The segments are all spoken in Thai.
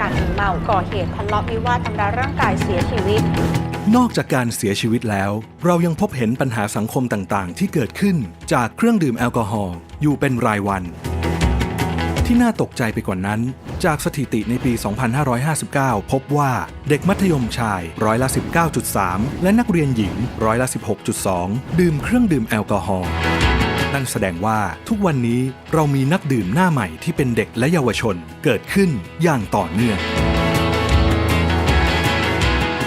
การมึนเมาก่อเหตุทะเลาะวิวาททำร้ายร่างกายเสียชีวิต นอกจากการเสียชีวิตแล้ว เรายังพบเห็นปัญหาสังคมต่างๆ ที่เกิดขึ้นจากเครื่องดื่มแอลกอฮอล์อยู่เป็นรายวัน ที่น่าตกใจไปกว่านั้น จากสถิติในปี 2559 พบว่าเด็กมัธยมชายร้อยละ 19.3 และนักเรียนหญิงร้อยละ 16.2 ดื่มเครื่องดื่มแอลกอฮอล์ นั่นแสดงว่าทุกวันนี้เรามีนักดื่มหน้าใหม่ที่เป็นเด็กและเยาวชนเกิดขึ้นอย่างต่อเนื่อง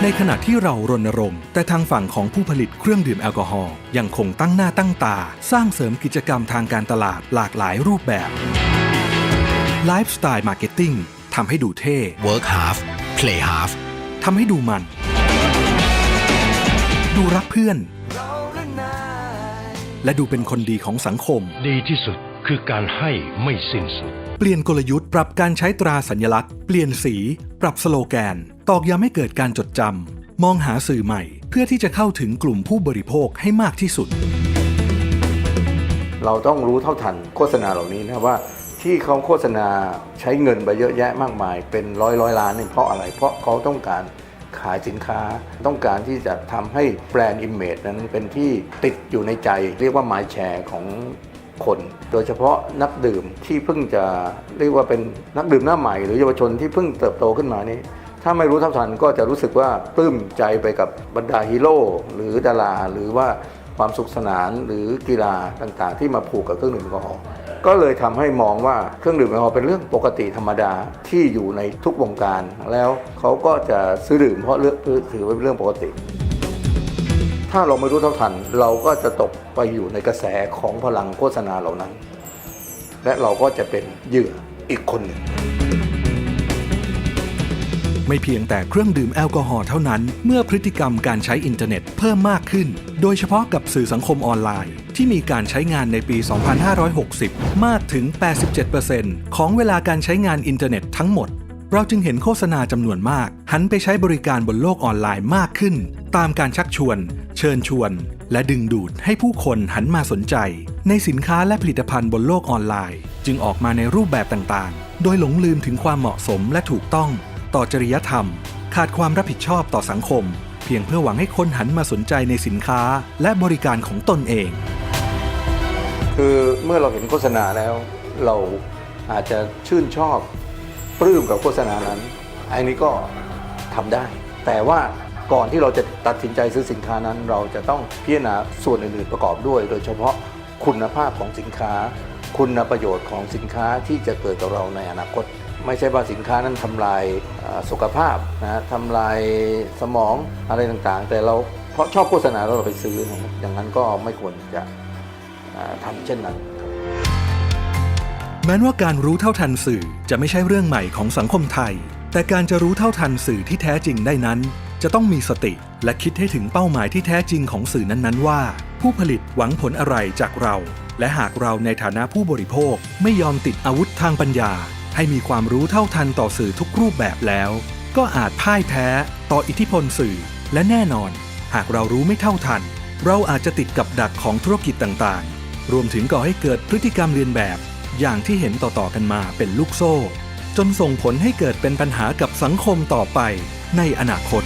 ในขณะที่เรารณรงค์ แต่ทางฝั่งของผู้ผลิตเครื่องดื่มแอลกอฮอล์ยังคงตั้งหน้าตั้งตา สร้างเสริมกิจกรรมทางการตลาดหลากหลายรูปแบบไลฟ์สไตล์มาร์เก็ตติ้งทำให้ดูเท่ work half play half ทำให้ดูมัน ดูรักเพื่อน และดูเป็นคนดีของสังคม ดีที่สุดคือการให้ไม่สิ้นสุด เปลี่ยนกลยุทธ์ปรับการใช้ตราสัญลักษณ์ เปลี่ยนสี ปรับสโลแกน ตอกย้ำให้เกิดการจดจำมองหาสื่อใหม่ เพื่อที่จะเข้าถึงกลุ่มผู้บริโภคให้มากที่สุด เราต้องรู้เท่าทันโฆษณาเหล่านี้นะว่าที่เขาโฆษณาใช้เงินไปเยอะแยะมากมาย เป็นร้อยร้อยล้านนี่เพราะอะไร เพราะเขาต้องการขายสินค้า ต้องการที่จะทำให้แบรนด์อิมเมจนั้นเป็นที่ติดอยู่ในใจ เรียกว่า m ม n d แชร์ของคน โดยเฉพาะนักดื่มที่เพิ่งจะเรียกว่าเป็นนักดื่มหน้าใหม่ หรือเยาวชนที่เพิ่งเติบโตขึ้นมานี่ถ้าไม่รู้เท่าทันก็จะรู้สึกว่าปลื้มใจไปกับบรรดาฮีโร่หรือดารา หรือว่าความสุขสนานหรือกีฬาต่างๆ ที่มาผูกกับเครื่องดื่มแอลกอฮอล์ ก็เลยทำให้มองว่าเครื่องดื่มแอลกอฮอล์เป็นเรื่องปกติธรรมดาที่อยู่ในทุกวงการ แล้วเขาก็จะซื้อดื่มเพราะเลือกถือว่าเป็นเรื่องปกติ ถ้าเราไม่รู้เท่าทัน เราก็จะตกไปอยู่ในกระแสของพลังโฆษณาเหล่านั้น และเราก็จะเป็นเหยื่ออีกคนหนึ่งไม่เพียงแต่เครื่องดื่มแอลกอฮอล์เท่านั้น เมื่อพฤติกรรมการใช้อินเทอร์เน็ตเพิ่มมากขึ้น โดยเฉพาะกับสื่อสังคมออนไลน์ ที่มีการใช้งานในปี 2560 มากถึง 87%ของเวลาการใช้งานอินเทอร์เน็ตทั้งหมด เราจึงเห็นโฆษณาจำนวนมาก หันไปใช้บริการบนโลกออนไลน์มากขึ้น ตามการชักชวน เชิญชวน และดึงดูดให้ผู้คนหันมาสนใจ ในสินค้าและผลิตภัณฑ์บนโลกออนไลน์ จึงออกมาในรูปแบบต่างๆ โดยหลงลืมถึงความเหมาะสมและถูกต้อง ต่อจริยธรรม ขาดความรับผิดชอบต่อสังคมเพียงเพื่อหวังให้คนหันมาสนใจในสินค้าและบริการของตนเอง คือเมื่อเราเห็นโฆษณาแล้ว เราอาจจะชื่นชอบปลื้มกับโฆษณานั้น อันนี้ก็ทำได้ แต่ว่าก่อนที่เราจะตัดสินใจซื้อสินค้านั้น เราจะต้องพิจารณาส่วนอื่นๆประกอบด้วย โดยเฉพาะคุณภาพของสินค้า คุณประโยชน์ของสินค้าที่จะเกิดกับเราในอนาคต ไม่ใช่ว่าสินค้านั้นทำลายสุขภาพนะทำลายสมองอะไรต่างๆ แต่เราเพราะชอบโฆษณาแล้วเราไปซื้อนะอย่างนั้นก็ไม่ควรจะ ทำเช่นนั้น แม้ว่าการรู้เท่าทันสื่อจะไม่ใช่เรื่องใหม่ของสังคมไทย แต่การจะรู้เท่าทันสื่อที่แท้จริงได้นั้น จะต้องมีสติและคิดให้ถึงเป้าหมายที่แท้จริงของสื่อนั้นๆ ว่า ผู้ผลิตหวังผลอะไรจากเรา และหากเราในฐานะผู้บริโภคไม่ยอมติดอาวุธทางปัญญา ให้มีความรู้เท่าทันต่อสื่อทุกรูปแบบแล้ว ก็อาจพ่ายแพ้ต่ออิทธิพลสื่อและแน่นอน หากเรารู้ไม่เท่าทัน เราอาจจะติดกับดักของธุรกิจต่างๆ รวมถึงก่อให้เกิดพฤติกรรมเรียนแบบ อย่างที่เห็นต่อๆกันมาเป็นลูกโซ่ จนส่งผลให้เกิดเป็นปัญหากับสังคมต่อไปในอนาคต